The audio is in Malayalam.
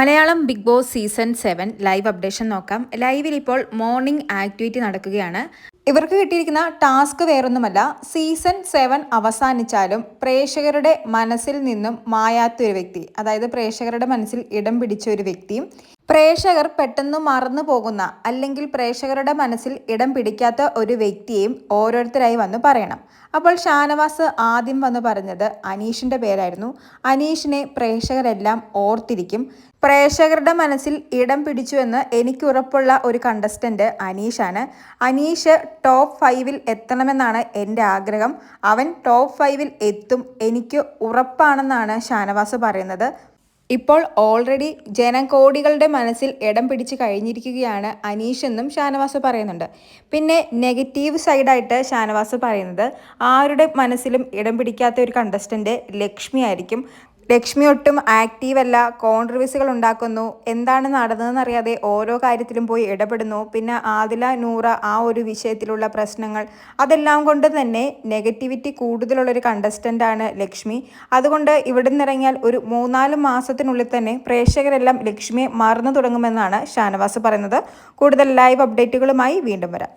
Malayalam Bigg Boss season seven live updation നോക്കാം. ലൈവിൽ ഇപ്പോൾ മോർണിംഗ് ആക്ടിവിറ്റി നടക്കുകയാണ്. ഇവർക്ക് കിട്ടിയിരിക്കുന്ന ടാസ്ക് വേറൊന്നുമല്ല. സീസൺ സെവൻ അവസാനിച്ചാലും പ്രേക്ഷകരുടെ മനസ്സിൽ നിന്നും മായാത്തൊരു വ്യക്തി അതായത് പ്രേക്ഷകരുടെ മനസ്സിൽ ഇടം പിടിച്ച ഒരു വ്യക്തിയും പ്രേക്ഷകർ പെട്ടെന്ന് മറന്നു പോകുന്ന അല്ലെങ്കിൽ പ്രേക്ഷകരുടെ മനസ്സിൽ ഇടം പിടിക്കാത്ത ഒരു വ്യക്തിയെയും ഓരോരുത്തരായി വന്ന് പറയണം. അപ്പോൾ ഷാനവാസ് ആദ്യം വന്ന് പറഞ്ഞത് അനീഷിന്റെ പേരായിരുന്നു. അനീഷിനെ പ്രേക്ഷകരെല്ലാം ഓർത്തിരിക്കും. പ്രേക്ഷകരുടെ മനസ്സിൽ ഇടം പിടിച്ചു എന്ന് എനിക്ക് ഉറപ്പുള്ള ഒരു കണ്ടസ്റ്റന്റ് അനീഷാണ്. അനീഷ് ടോപ്പ് ഫൈവിൽ എത്തണമെന്നാണ് എന്റെ ആഗ്രഹം. അവൻ ടോപ്പ് ഫൈവിൽ എത്തും. എനിക്ക് ഉറപ്പാണെന്നാണ് ഷാനവാസ് പറയുന്നത്. ഇപ്പോൾ ഓൾറെഡി ജനകോടികളുടെ മനസ്സിൽ ഇടം പിടിച്ച് കഴിഞ്ഞിരിക്കുകയാണ് അനീഷ് എന്നും ഷാനവാസ് പറയുന്നുണ്ട്. പിന്നെ നെഗറ്റീവ് സൈഡായിട്ട് ഷാനവാസ് പറയുന്നത് ആരുടെ മനസ്സിലും ഇടം പിടിക്കാത്ത ഒരു കണ്ടസ്റ്റന്റ് ലക്ഷ്മി ആയിരിക്കും. ലക്ഷ്മി ഒട്ടും ആക്റ്റീവ് അല്ല കോൺട്രവേഴ്സികൾ ഉണ്ടാക്കുന്നു. എന്താണ് നടന്നതെന്ന് അറിയാതെ ഓരോ കാര്യത്തിലും പോയി ഇടപെടുന്നു. പിന്നെ ആദില നൂറ ആ ഒരു വിഷയത്തിലുള്ള പ്രശ്നങ്ങൾ. അതെല്ലാം കൊണ്ട് തന്നെ നെഗറ്റിവിറ്റി കൂടുതലുള്ളൊരു കണ്ടസ്റ്റന്റാണ് ലക്ഷ്മി. അതുകൊണ്ട് ഇവിടെ നിന്നിറങ്ങിയാൽ ഒരു മൂന്നാൽ മാസത്തിനുള്ളിൽ തന്നെ പ്രേക്ഷകരെല്ലാം ലക്ഷ്മിയെ മറന്നു തുടങ്ങുമെന്നാണ് ഷാനവാസ് പറയുന്നത്. കൂടുതൽ ലൈവ് അപ്ഡേറ്റുകളുമായി വീണ്ടും വരാം.